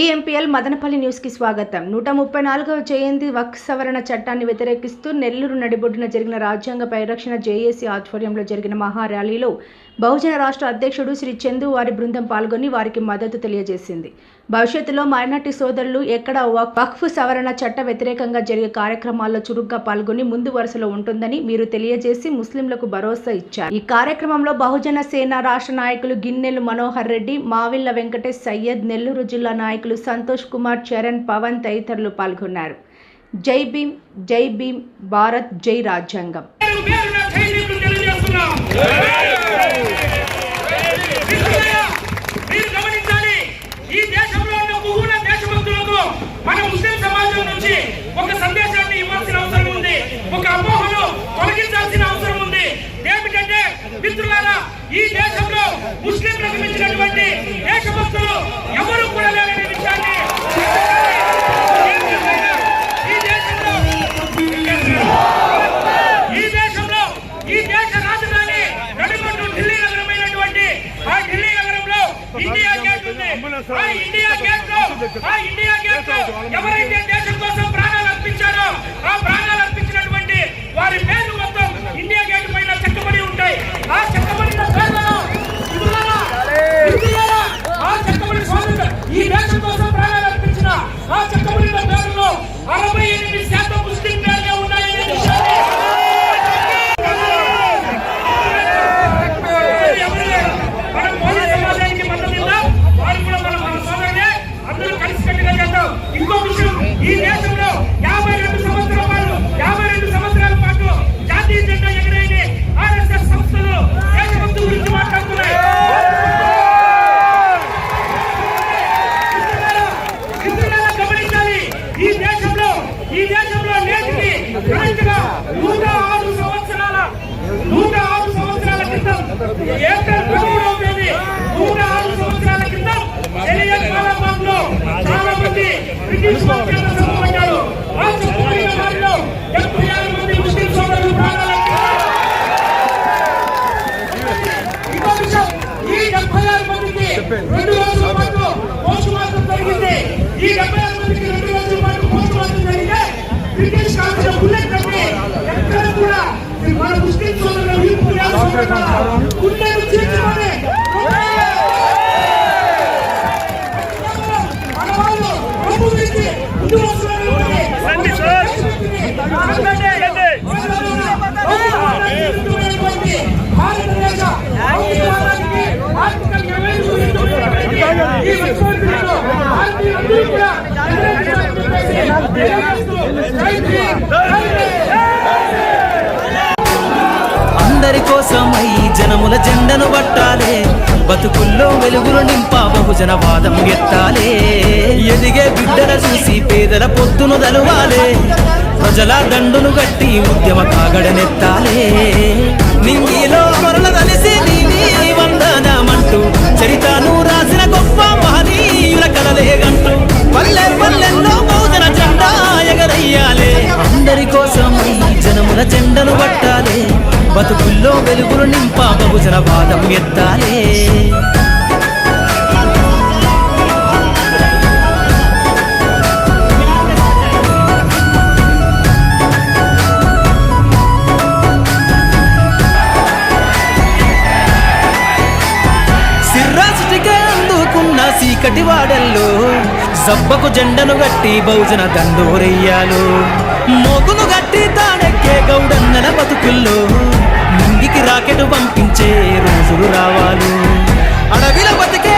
పిఎంపిఎల్ మదనపల్లి న్యూస్కి స్వాగతం. నూట ముప్పై నాలుగవ జయంతి వక్ సవరణ చట్టాన్ని వ్యతిరేకిస్తూ నెల్లూరు నడిబొడ్డున జరిగిన రాజ్యాంగ పరిరక్షణ జేఏసీ ఆధ్వర్యంలో జరిగిన మహా ర్యాలీలో బహుజన రాష్ట్ర అధ్యక్షుడు శ్రీ చందు వారి బృందం పాల్గొని వారికి మద్దతు తెలియజేసింది. భవిష్యత్తులో మైనార్టీ సోదరులు ఎక్కడ వక్ఫ్ సవరణ చట్ట వ్యతిరేకంగా జరిగే కార్యక్రమాల్లో చురుగ్గా పాల్గొని ముందు వరుసలో ఉంటుందని మీరు తెలియజేసి ముస్లింలకు భరోసా ఇచ్చారు. ఈ కార్యక్రమంలో బహుజన సేన రాష్ట్ర నాయకులు గిన్నెలు మనోహర్ రెడ్డి మావిళ్ళ వెంకటేష్ సయ్యద్ నెల్లూరు జిల్లా నాయకులు సంతోష్ కుమార్ చరణ్ పవన్ తదితరులు పాల్గొన్నారు. జై భీమ్ జై భీమ్ భారత్ జై రాజ్యాంగం. ఈ దేశంలో మన ముస్లిం సమాజం నుంచి ఒక సందేశాన్ని ఇవ్వాల్సిన అవసరం ఉంది ఒక అపోహను తొలగించాల్సిన అవసరం ఉంది ఏమిటంటే మిత్రులారా ఈ దేశంలో ముస్లింలకు మించినటువంటి దేశభక్తులు ఎవరు కూడా లేరు విషయాన్ని ఈ దేశంలో ఈ దేశంలో ఈ దేశ రాజధాని నడిపట్టు ఢిల్లీ నగరమైనటువంటి ఆ ఢిల్లీ నగరంలో ఇండియా గేట్ ఉంది ఆ ఇండియా గేట్లో ఆ ఇండియా గేట్లో ఎవరైతే దేశం కోసం ప్రాణాలు అర్పించారో ఆ ప్రాణాలు అర్పించినటువంటి వారి పేర్లు మొత్తం ఇండియా గేట్ పైన చెక్కబడి ఉంటాయి. ఆ చెక్కబడిన మిత్రులారా, ఆ చెక్కబడిన ఈ దేశం కోసం ప్రాణాలు అర్పించిన ఆ చెక్కబడిన పేర్లలో అరవై నూట ఆరు సంవత్సరాల నూట ఆరు సంవత్సరాల క్రితం ఏప్రిల్ పదమూడవ తేదీ నూట ఆరు సంవత్సరాల క్రితం ఎలియట్ కాలాబాద్లో చాలా మంది బ్రిటిష్ వారు ఆ చంపబడిన వారిలో డెబ్బై ఆరు మంది ముస్లిం సోదరులు ప్రాణాలు ఈ డెబ్బై ఆరు మందికి భారతీయులందరూ కూడా అందరి కోసమై జనముల జెండను పట్టాలే. బతుకుల్లో వెలుగులు నింపా బహుజన వాదం ఎత్తాలే. ఎదిగే బిడ్డల చూసి పేదల పొత్తును దలువాలే ప్రజల దండును గట్టి ఉద్యమ కాగడనెత్తాలే. నింగిలో మరల అందరి కోసం ఈ జనముల జెండను పట్టాలే. బతుకుల్లో వెలుగులు నింపా బహుజన వాదం ఎత్తాలే. సిర్రాసుటిగా అందుకున్న సీకటి వాడల్లో సబ్బకు జెండను గట్టి బహుజన దండోరెయ్యాలు. మోగును గట్టి తాడెక్కే గౌడన్నల బతుకుల్లో ముంగికి రాకెట్ పంపించే రోజులు రావాలు. అడవిలో బతికే